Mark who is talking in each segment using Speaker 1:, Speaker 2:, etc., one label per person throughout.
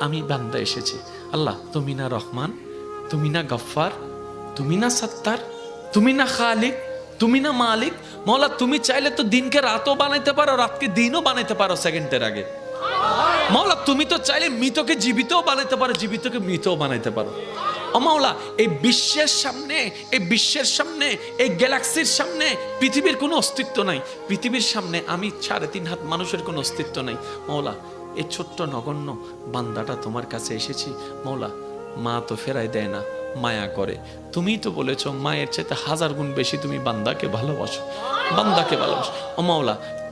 Speaker 1: আমি বান্দা এসেছি। আল্লাহ, তুমি না রহমান, তুমি না গফ্ফার, তুমি না সত্তার, তুমি না খালিক, তুমি না মালিক। মৌলা তুমি চাইলে তো দিনকে রাতও বানাইতে পারো, রাতকে দিনও বানাইতে পারো সেকেন্ডের আগে। মাওলা, তুমি তো চাইলে মৃতকে জীবিতও বানাইতে পারো, জীবিতকে মৃতও বানাইতে পারো। মাওলা, এই বিশ্বের সামনে, এই বিশ্বের সামনে, এই গ্যালাক্সির সামনে পৃথিবীর কোনো অস্তিত্ব নাই। পৃথিবীর সামনে আমি সাড়ে তিন হাত মানুষের কোনো অস্তিত্ব নাই। মাওলা এই ছোট্ট নগণ্য বান্দাটা তোমার কাছে এসেছি। মৌলা, মা তো ফেরাই দেয় না, মায়া করে। তুমি তো বলেছ, মায়ের চাইতে হাজার গুণ বেশি তুমি বান্দাকে ভালোবাসো। বান্দাকে ভালোবাসো। ও মাওলা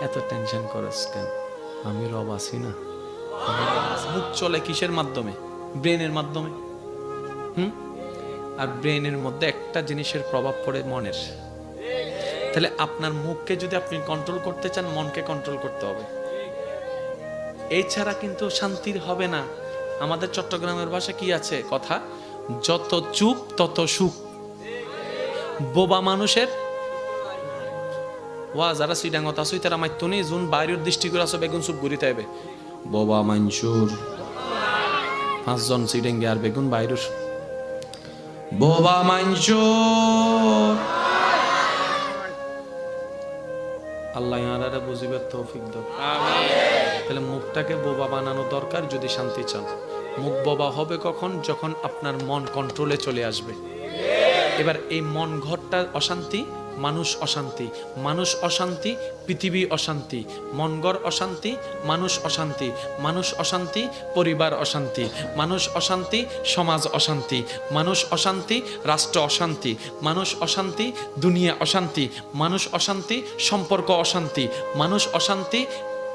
Speaker 1: এত টেনশন করস কেন? আমি রব আছি না। মুখ চলে কিসের মাধ্যমে? ব্রেনের মাধ্যমে? হুম? আর ব্রেনের মধ্যে একটা জিনিসের প্রভাব পড়ে মনের। তাহলে আপনার মুখকে যদি আপনি কন্ট্রোল করতে চান, মনকে কন্ট্রোল করতে হবে। এছাড়া কিন্তু শান্তির হবে না। আমাদের চট্টগ্রামের ভাষা কি আছে? কথা, যত চুপ, তত সুখ। বোবা মানুষের ওয়া যারা সিডাঙ্গত আসুই তারা মাইতো নেই জুন বাইরের দৃষ্টি করে আসো বেগুন সুপ ঘুরিতে হবে বোবা মানসুর পাঁচজন সিডেঙ্গে আর বেগুন বাইরের। বোবা মানসুর আল্লাহ ইয়ারারে বুঝিবে তৌফিক দাও। তাহলে মুখটাকে বোবা বানানো দরকার যদি শান্তি চান। মুখ বোবা হবে কখন? যখন আপনার মন কন্ট্রোলে চলে আসবে। এবার এই মন ঘরটা অশান্তি মানুষ অশান্তি মানুষ অশান্তি, পৃথিবী অশান্তি, মনগড় অশান্তি, মানুষ অশান্তি মানুষ অশান্তি, পরিবার অশান্তি, মানুষ অশান্তি, সমাজ অশান্তি, মানুষ অশান্তি, রাষ্ট্র অশান্তি, মানুষ অশান্তি, দুনিয়া অশান্তি, মানুষ অশান্তি, সম্পর্ক অশান্তি, মানুষ অশান্তি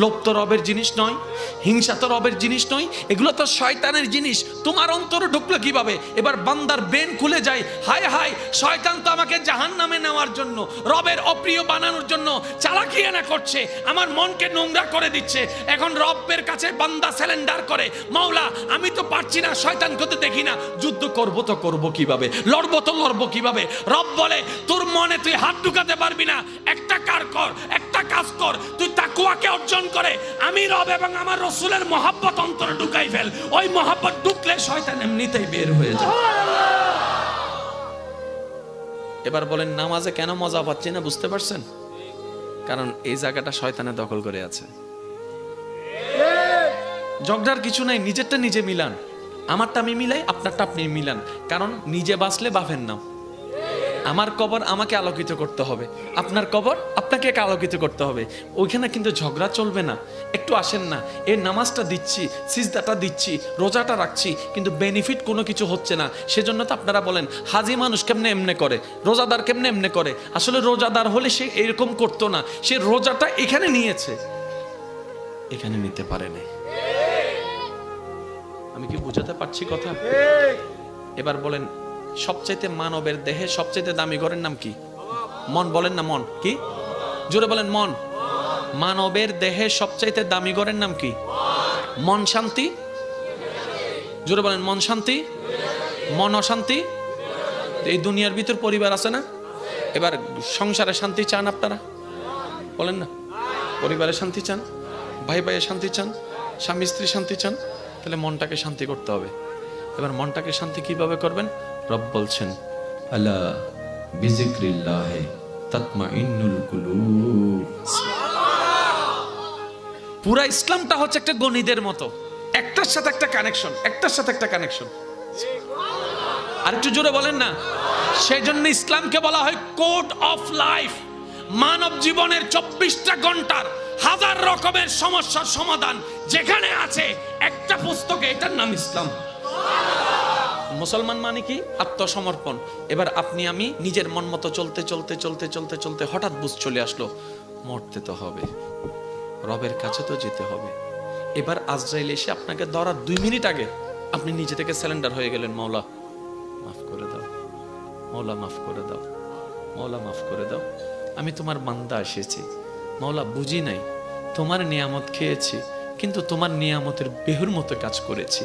Speaker 1: লোভ তো রবের জিনিস নয়, হিংসা তো রবের জিনিস নয়, এগুলো তো শয়তানের জিনিস। তোমার অন্তরে ঢুকলো কীভাবে? এবার বান্দার বেন খুলে যায়, হায় হায়, শয়তান তো আমাকে জাহান নামে নেওয়ার জন্য, রবের অপ্রিয় বানানোর জন্য চালাকিয়ানা করছে, আমার মনকে নোংরা করে দিচ্ছে। এখন রবের কাছে বান্দা স্যালেন্ডার করে, মাওলা, আমি তো পারছি না শয়তান করতে দেখি না। যুদ্ধ করব তো করব কীভাবে? লড়বো তো লড়বো কীভাবে? রব বলে, তোর মনে তুই হাত ঢুকাতে পারবি না, একটা কার কর, একটা কাজ কর, তুই তাকুয়াকে অর্জন করে। আমি রব এবং আমার রসুলের মহাব্বত অন্তরে ঢুকাই ফেল। ওই মহাব্বত ঢুকলে শয়তান এমনিতেই বের হয়ে যায়। এবার বলেন, নামাজে কেন মজা পাচ্ছি না বুঝতে পারছেন? কারণ এই জায়গাটা শয়তানে দখল করে আছে। ঝগড়ার কিছু নাই, নিজেরটা নিজে মিলান। আমারটা আমি মিলাই, আপনারটা আপনি মিলান। কারণ নিজে বাঁচলে বাফের নাম। আমার কবর আমাকে আলোকিত করতে হবে। আপনার কবর আপনাকে আলোকিত করতে হবে। ওইখানে কিন্তু ঝগড়া চলবে না। একটু আসেন না। এই নামাজটা দিচ্ছি সিজদাটা দিচ্ছি রোজাটা রাখছি কিন্তু বেনিফিট কোনো কিছু হচ্ছে না। সেজন্য তো আপনারা বলেন হাজি মানুষ কেমনে এমনে করে? রোজাদার কেমনে এমনে করে? আসলে রোজাদার হলে সে এরকম করতো না। সে রোজাটা এখানে নিয়েছে। এখানে নিতে পারে নাই। আমি কি বুঝাতে পারছি কথা? এবার বলেন সবচাইতে মানবের দেহে সবচাইতে দামি ঘরের নাম কি? মন, বলেন না মন। কি? জোরে বলেন মন। মানবের দেহে সবচাইতে দামি ঘরের নাম কি? মন শান্তি। জোরে বলেন মন শান্তি। মন অশান্তি। এই দুনিয়ার ভিতর পরিবার আছে না? এবার সংসারে শান্তি চান আপনারা? বলেন না। পরিবারে শান্তি চান? ভাই ভাইয়ের শান্তি চান? স্বামী স্ত্রী শান্তি চান? তাহলে মনটাকে শান্তি করতে হবে। এবার মনটাকে শান্তি কীভাবে করবেন? রব বলছেন আলা বিজিক্রিল্লাহ তাতমা ইন্নুল কুলুব পুরা ইসলামটা হচ্ছে একটা গণিতের মতো। একটার সাথে একটা কানেকশন একটার সাথে একটা কানেকশন। আর একটু জোরে বলেন না। সেই জন্য ইসলামকে বলা হয় কোড অফ লাইফ। মানব জীবনের চব্বিশটা ঘণ্টার হাজার রকমের সমস্যার সমাধান যেখানে আছে একটা পুস্তকে এটার নাম ইসলাম। মুসলমান মানে কি? আত্মসমর্পণ। এবার আপনি, আমি নিজের মন মতো চলতে চলতে চলতে চলতে চলতে হঠাৎ বুঝ চলে আসলো, মরতে তো হবে। রবের কাছে তো যেতে হবে। এবার আজরাইল এসে আপনাকে ধরার দুই মিনিট আগে আপনি নিজে থেকে স্যালেন্ডার হয়ে গেলেন মৌলা মাফ করে দাও। মৌলা মাফ করে দাও। মৌলা মাফ করে দাও। আমি তোমার বান্দা এসেছি। মৌলা বুঝি নাই। তোমার নিয়ামত খেয়েছি, কিন্তু তোমার নিয়ামতের বেহুর মতো কাজ করেছি।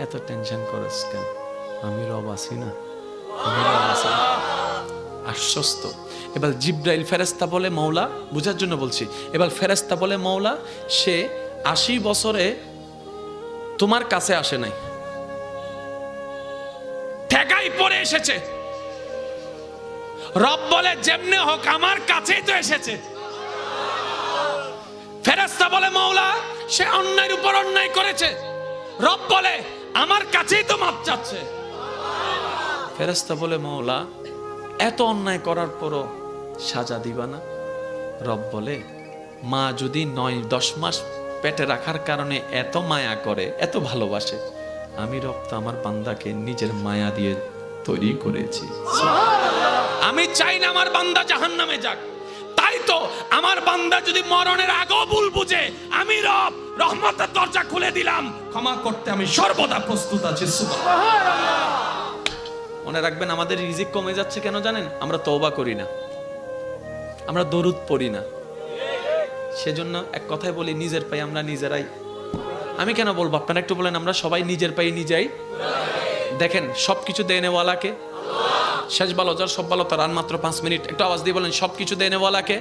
Speaker 1: এত টেনশন করস কেন? আমি রব আছি না? আমি রব আছি না। আশ্বস্ত। এবার জিব্রাইল ফেরেস্তা বলে মৌলা বুঝার জন্য বলছি। এবার ফেরেস্তা বলে মৌলা সে আশি বছরে তোমার কাছে আসে নাই। ঠেকাই পরে এসেছে। রব বলে, যেমনে হোক আমার কাছেই তো এসেছে। ফেরেস্তা বলে মৌলা সে অন্যায়ের উপর অন্যায় করেছে। রব বলে আমার কাছেই তো মাপ চাচ্ছে। ফেরেস্তা বলে মৌলা এত অন্যায় করার পরও সাজা দিবা না? রব বলে, মা যদি নয়, দশ মাস পেটে রাখার কারণে এত মায়া করে, এত ভালোবাসে, আমি রব তো আমার বান্দাকে নিজের মায়া দিয়ে তৈরি করেছি। আমি চাই না আমার বান্দা জাহান নামে যাক। তাই তো আমার বান্দা যদি মরণের আগেও ভুল বুঝে রব রহমতের দরজা খুলে দিলাম। ক্ষমা করতে আমি সর্বদা প্রস্তুত আছি মনে রাখবেন, আমাদের রিজিক কমে যাচ্ছে কেন জানেন? আমরা তওবা করি না। আমরা দরুদ পড়ি না। সেজন্য এক কথায় বলি, নিজের পাই আমরা নিজেরাই। আমি কেন বলব? আপনারা একটু বলেন, আমরা সবাই নিজের পাই নিজেই দেখেন সব সবকিছু দেনেওয়ালাকে। শেষ ভালো যার সব ভালো তার আর মাত্র পাঁচ মিনিট। একটু আওয়াজ দিয়ে বলেন সব সবকিছু দেনেওয়ালাকে?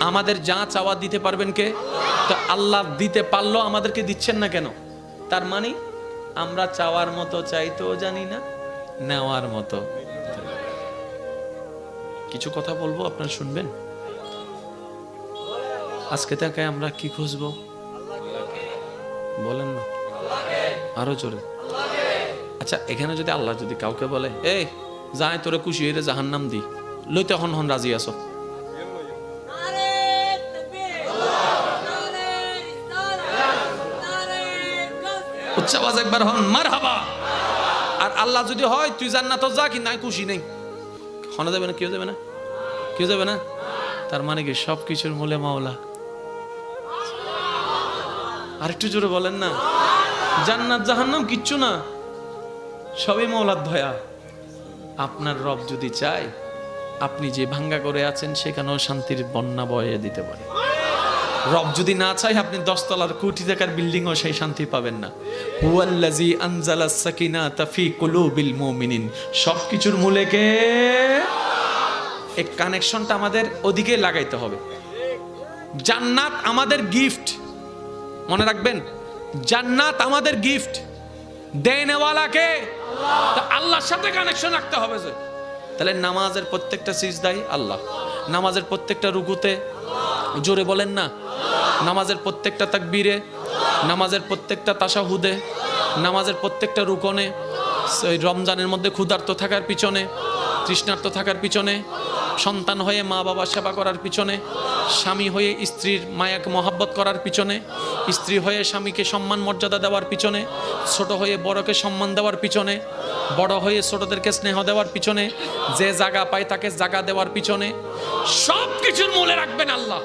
Speaker 1: আমাদের যা চাওয়া দিতে পারবেন কে? তো আল্লাহ দিতে পারল আমাদেরকে দিচ্ছেন না কেন? তার মানে আমরা চাওয়ার মতো চাইতেও জানি না, নেওয়ার মতো। কিছু কথা বলব, আপনারা শুনবেন? আজকে থেকে আমরা কি খুঁজবো? বলেন না। আরও জোরে। আচ্ছা এখানে যদি আল্লাহ যদি কাউকে বলে, এই যাই তোরে খুশি হইরে জাহান নাম দি। লইতে হন হন রাজি আছো?
Speaker 2: গায়ব
Speaker 1: আওয়াজ একবার হন মার হাবা আর আল্লাহ যদি হয়, তুই জান্নাত যা, কিন্তু আমি খুশি নেই। শোনা যাবে না, কেউ যাবে না? কেউ যাবে না? তার মানে কি সব কিছুর মূলে মাওলা। আরেকটু জোরে বলেন না। জান্নাত, জাহান্নাম কিচ্ছু না। সবই মৌলার ধয়া আপনার রব যদি চায়, আপনি যে ভাঙ্গা করে আছেন, সেখানেও শান্তির বন্যা বয়ে দিতে পারে। রব যদি না চাই আপনি দশতলার কোটি টাকার বিল্ডিংও সেই শান্তি পাবেন না। হুয়াল্লাজি আনজালা সাকিনাতা ফি কুলুবিল মুমিনিন। সবকিছুর মূলে কে? এই কানেকশনটা আমাদের ওদিকে লাগাইতে হবে। জান্নাত আমাদের গিফট। মনে রাখবেন, জান্নাত আমাদের গিফট। দেনেওয়ালাকে আল্লাহর সাথে কানেকশন রাখতে হবে যে। তাহলে নামাজের প্রত্যেকটা সিজদাই আল্লাহ। নামাজের প্রত্যেকটা রুকুতে জোরে বলেন না। নামাজের প্রত্যেকটা তাকবীরে, নামাজের প্রত্যেকটা তাশাহুদে, নামাজের প্রত্যেকটা রুকনে, সেই রমজানের মধ্যে ক্ষুধার্ত থাকার পিছনে, তৃষ্ণার্ত থাকার পিছনে, সন্তান হয়ে মা বাবা সেবা করার পিছনে, স্বামী হয়ে স্ত্রীর মায়াকে মহাব্বত করার পিছনে, স্ত্রী হয়ে স্বামীকে সম্মান মর্যাদা দেওয়ার পিছনে, ছোট হয়ে বড়কে সম্মান দেওয়ার পিছনে, বড় হয়ে ছোটদেরকে স্নেহ দেওয়ার পিছনে, যে জায়গা পায় তাকে জায়গা দেওয়ার পিছনে সব কিছুর মূলে রাখবেন আল্লাহ।